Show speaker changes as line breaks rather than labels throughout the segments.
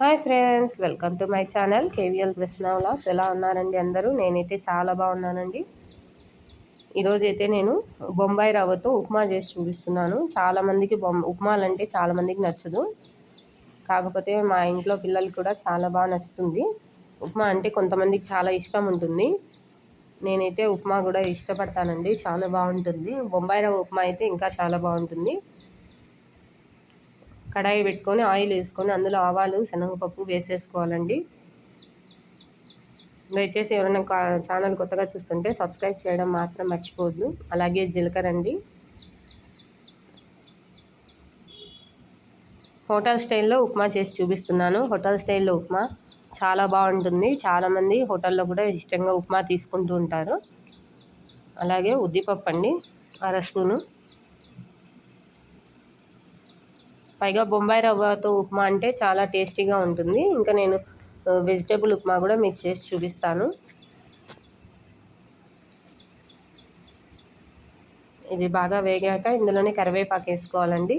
Hi friends welcome to my channel KVL Krishna vlogs. ఎలా ఉన్నారండి అందరూ? నేనైతే చాలా బాగున్నానండి. ఈరోజైతే నేను బొంబాయి రవ్వతో ఉప్మా చేసి చూపిస్తున్నాను. చాలామందికి బొమ్ ఉప్మాలు అంటే చాలామందికి నచ్చదు. కాకపోతే మా ఇంట్లో పిల్లలకి కూడా చాలా బాగా నచ్చుతుంది. ఉప్మా అంటే కొంతమందికి చాలా ఇష్టం ఉంటుంది. నేనైతే ఉప్మా కూడా ఇష్టపడతానండి. చాలా బాగుంటుంది. బొంబాయి రవ్వ ఉప్మా అయితే ఇంకా చాలా బాగుంటుంది. కడాయి పెట్టుకొని ఆయిల్ వేసుకొని అందులో ఆవాలు శనగపప్పు వేసేసుకోవాలండి. దయచేసి ఎవరైనా ఛానల్ కొత్తగా చూస్తుంటే సబ్స్క్రైబ్ చేయడం మాత్రం మర్చిపోవద్దు. అలాగే జీలకర్ర అండి. హోటల్ స్టైల్లో ఉప్మా చేసి చూపిస్తున్నాను. హోటల్ స్టైల్లో ఉప్మా చాలా బాగుంటుంది. చాలామంది హోటల్లో కూడా ఇష్టంగా ఉప్మా తీసుకుంటూ ఉంటారు. అలాగే ఉద్దిపప్పు అండి అర స్పూను. పైగా బొంబాయి రవ్వతో ఉప్మా అంటే చాలా టేస్టీగా ఉంటుంది. ఇంకా నేను వెజిటేబుల్ ఉప్మా కూడా మీకు చేసి చూపిస్తాను. ఇది బాగా వేగాక ఇందులోనే కరివేపాకు వేసుకోవాలండి.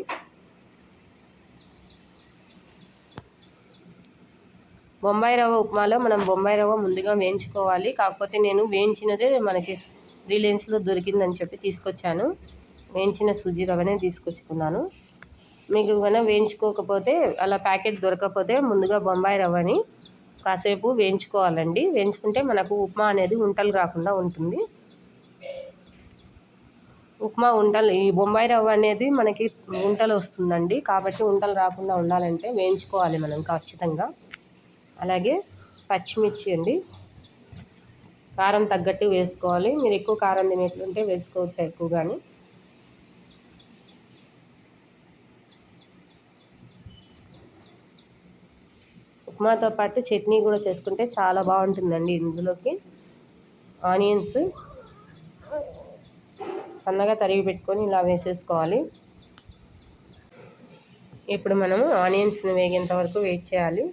బొంబాయి రవ్వ ఉప్మాలో మనం బొంబాయి రవ్వ ముందుగా వేయించుకోవాలి. కాకపోతే నేను వేయించినదే మనకి రిలయన్స్లో దొరికిందని చెప్పి తీసుకొచ్చాను. వేయించిన సూజీ రవ్వనే తీసుకొచ్చుకున్నాను. మీకు కనుక వేయించుకోకపోతే అలా ప్యాకెట్ దొరకకపోతే ముందుగా బొంబాయి రవ్వని కాసేపు వేయించుకోవాలండి. వేయించుకుంటే మనకు ఉప్మా అనేది ఉంటలు రాకుండా ఉంటుంది. ఉప్మా ఉంటలు ఈ బొంబాయి రవ్వ అనేది మనకి ఉంటలు వస్తుందండి. కాబట్టి ఉంటలు రాకుండా ఉండాలంటే వేయించుకోవాలి మనం ఖచ్చితంగా. అలాగే పచ్చిమిర్చి అండి. కారం తగ్గట్టు వేసుకోవాలి. మీరు ఎక్కువ కారం తినేట్లుంటే వేసుకోవచ్చు ఎక్కువ కానీ ఉప్మాతో పాటు చట్నీ కూడా చేసుకుంటే చాలా బాగుంటుందండి ఇందులోకి. ఆనియన్స్ సన్నగా తరిగి పెట్టుకొని ఇలా వేసేసుకోవాలి. ఇప్పుడు మనము ఆనియన్స్ని వేగేంత వరకు వెయిట్ చేయాలి.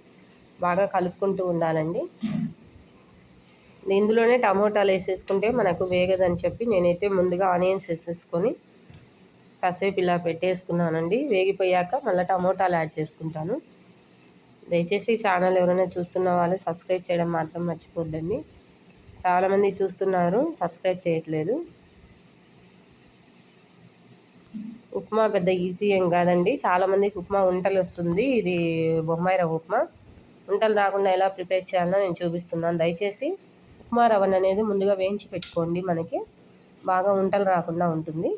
బాగా కలుపుకుంటూ ఉండాలండి. ఇందులోనే టమోటాలు వేసేసుకుంటే మనకు వేగదని చెప్పి నేనైతే ముందుగా ఆనియన్స్ వేసేసుకొని కాసేపు ఇలా పెట్టేసుకున్నానండి. వేగిపోయాక మళ్ళీ టమోటాలు యాడ్ చేసుకుంటాను. దయచేసి ఛానల్ ఎవరైనా చూస్తున్న వాళ్ళు సబ్స్క్రైబ్ చేయడం మాత్రం మర్చిపోద్దండి. చాలామంది చూస్తున్నారు సబ్స్క్రైబ్ చేయట్లేదు. ఉప్మా పెద్ద ఈజీ ఏం కాదండి. చాలామందికి ఉప్మా ఉంటలు వస్తుంది. ఇది బొమ్మాయి రవ్వ ఉప్మా. ఉంటలు రాకుండా ఎలా ప్రిపేర్ చేయాలో నేను చూపిస్తున్నాను. దయచేసి ఉప్మా రవ్వను అనేది ముందుగా వేయించి పెట్టుకోండి మనకి. బాగా ఉంటలు రాకుండా ఉంటుంది.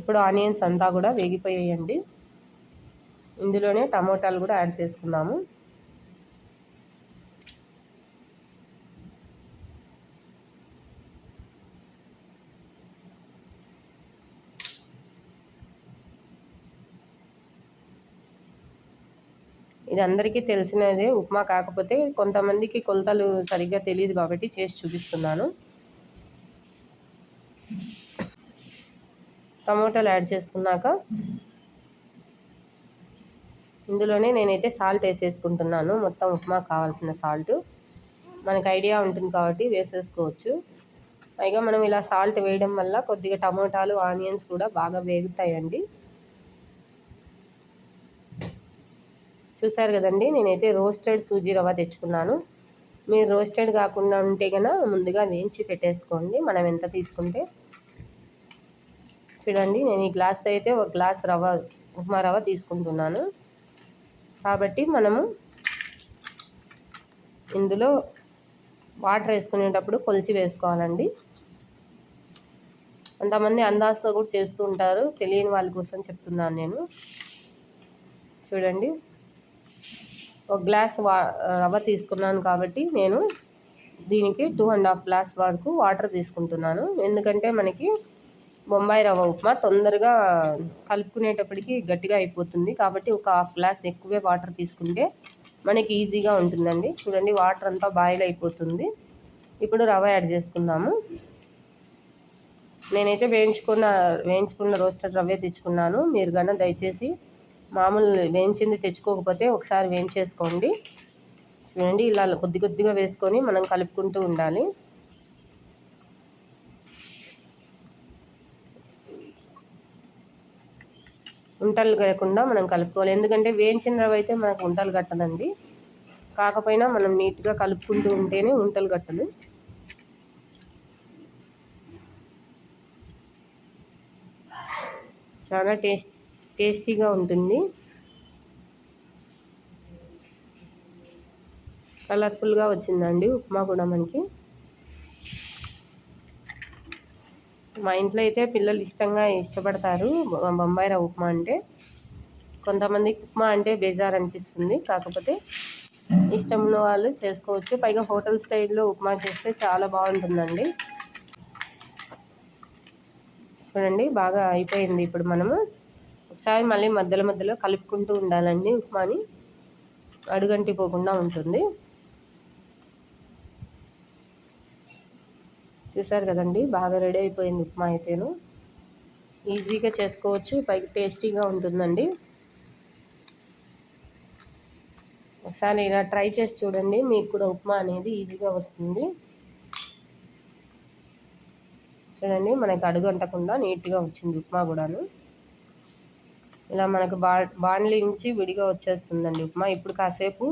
ఇప్పుడు ఆనియన్స్ అంతా కూడా వేగిపోయాయండి. ఇందులోనే టమోటాలు కూడా యాడ్ చేసుకున్నాము ఇది అందరికీ తెలిసినదే ఉప్మా కాకపోతే కొంతమందికి కొలతలు సరిగ్గా తెలియదు కాబట్టి చేసి చూపిస్తున్నాను. టమోటాలు యాడ్ చేసుకున్నాక ఇందులోనే నేనైతే సాల్ట్ వేసేసుకుంటున్నాను. మొత్తం ఉప్మా కావాల్సిన సాల్ట్. మనకు ఐడియా ఉంటుంది కాబట్టి వేసేసుకోవచ్చు. పైగా మనం ఇలా సాల్ట్ వేయడం వల్ల కొద్దిగా టమోటాలు ఆనియన్స్ కూడా బాగా వేగుతాయండి. చూసారు కదండి నేనైతే రోస్టెడ్ సూజీ రవ్వ తెచ్చుకున్నాను. మీరు రోస్టెడ్ కాకుండా ఉంటే కనుక ముందుగా వేయించి పెట్టేసుకోండి. మనం ఎంత తీసుకుంటే చూడండి నేను ఈ గ్లాస్తో అయితే ఒక గ్లాస్ రవ్వ ఉప్మా రవ్వ తీసుకుంటున్నాను. కాబట్టి మనము ఇందులో వాటర్ వేసుకునేటప్పుడు కొలిచి వేసుకోవాలండి. అంతమంది అందాజులో కూడా చేస్తూ ఉంటారు తెలియని వాళ్ళ కోసం చెప్తున్నాను నేను. చూడండి ఒక గ్లాస్ వా రవ్వ తీసుకున్నాను కాబట్టి నేను దీనికి టూ అండ్ హాఫ్ గ్లాస్ వరకు వాటర్ తీసుకుంటున్నాను. ఎందుకంటే మనకి బొంబాయి రవ్వ ఉప్మా తొందరగా కలుపుకునేటప్పటికి గట్టిగా అయిపోతుంది. కాబట్టి ఒక హాఫ్ గ్లాస్ ఎక్కువే వాటర్ తీసుకుంటే మనకి ఈజీగా ఉంటుందండి. చూడండి వాటర్ అంతా బాయిల్ అయిపోతుంది. ఇప్పుడు రవ్వ యాడ్ చేసుకుందాము. నేనైతే వేయించుకున్న వేయించుకున్న రోస్టర్ రవ్వే తెచ్చుకున్నాను. మీరు కన్నా దయచేసి మామూలు వేయించింది తెచ్చుకోకపోతే ఒకసారి వేయించేసుకోండి. చూడండి ఇలా కొద్ది కొద్దిగా వేసుకొని మనం కలుపుకుంటూ ఉండాలి. ఉంటలు లేకుండా మనం కలుపుకోవాలి. ఎందుకంటే వేయించిన రవ్వ అయితే మనకు ఉంటలు కట్టదండి. కాకపోయినా మనం నీట్గా కలుపుకుంటూ ఉంటేనే ఉంటలు కట్టదు. చాలా టేస్ట్ టేస్టీగా ఉంటుంది. కలర్ఫుల్గా వచ్చిందండి ఉప్మా కూడా మనకి. మా ఇంట్లో అయితే పిల్లలు ఇష్టంగా ఇష్టపడతారు. బొంబాయి రవ్వ ఉప్మా అంటే. కొంతమందికి ఉప్మా అంటే బేజార్ అనిపిస్తుంది. కాకపోతే ఇష్టం ఉన్న వాళ్ళు చేసుకోవచ్చు. పైగా హోటల్ స్టైల్లో ఉప్మా చేస్తే చాలా బాగుంటుందండి. చూడండి బాగా అయిపోయింది ఇప్పుడు మనము. ఒకసారి మళ్ళీ మధ్యలో మధ్యలో కలుపుకుంటూ ఉండాలండి ఉప్మాని. అడుగంటి పోకుండా ఉంటుంది. చూసారు కదండి బాగా రెడీ అయిపోయింది ఉప్మా అయితేను. ఈజీగా చేసుకోవచ్చు పైకి టేస్టీగా ఉంటుందండి. ఒకసారి ఇలా ట్రై చేసి చూడండి మీకు కూడా ఉప్మా అనేది ఈజీగా వస్తుంది. చూడండి మనకి అడుగు అంటకుండా నీట్గా వచ్చింది ఉప్మా కూడాను. ఇలా మనకు బా బాండ్లీ నుంచి విడిగా వచ్చేస్తుందండి ఉప్మా. ఇప్పుడు కాసేపు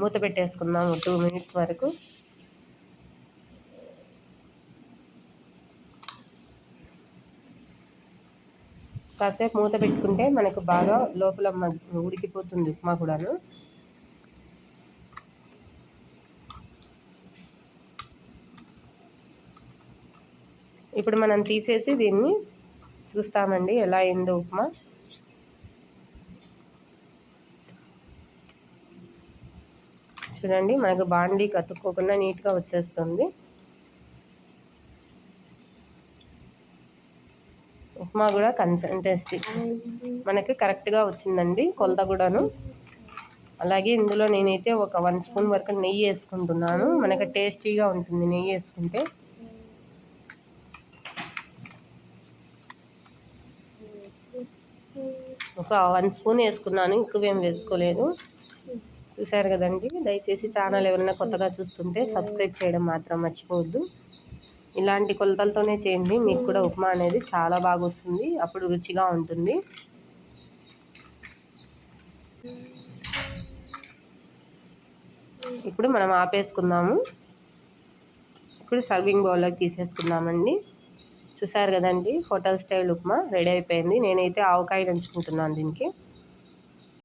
మూత పెట్టేసుకుందాము టూ మినిట్స్ వరకు. కాసేపు మూత పెట్టుకుంటే మనకు బాగా లోపల ఉడికిపోతుంది ఉప్మా కూడాను. ఇప్పుడు మనం తీసేసి దీన్ని చూస్తామండి ఎలా అయిందో ఉప్మా. చూడండి మనకు బాండీ కతుక్కోకుండా నీట్గా వచ్చేస్తుంది. ఉప్మా కూడా కన్సిస్టెన్సీ మనకి కరెక్ట్గా వచ్చిందండి కొలత కూడాను. అలాగే ఇందులో నేనైతే ఒక వన్ స్పూన్ వరకు నెయ్యి వేసుకుంటున్నాను. మనకి టేస్టీగా ఉంటుంది నెయ్యి వేసుకుంటే. ఒక వన్ స్పూన్ వేసుకున్నాను. ఎక్కువేం వేసుకోలేదు. చూసారు కదండి? దయచేసి ఛానల్ ఎవరైనా కొత్తగా చూస్తుంటే సబ్స్క్రైబ్ చేయడం మాత్రం మర్చిపోవద్దు. ఇలాంటి కొలతలతోనే చేయండి. మీకు కూడా ఉప్మా అనేది చాలా బాగా వస్తుంది అప్పుడు రుచిగా ఉంటుంది. ఇప్పుడు మనం ఆపేసుకుందాము. ఇప్పుడు సర్వింగ్ బౌల్లోకి తీసేసుకుందామండి. చూసారు కదండి? హోటల్ స్టైల్ ఉప్మా రెడీ అయిపోయింది. నేనైతే ఆవకాయ నంచుకుంటున్నాను దీనికి.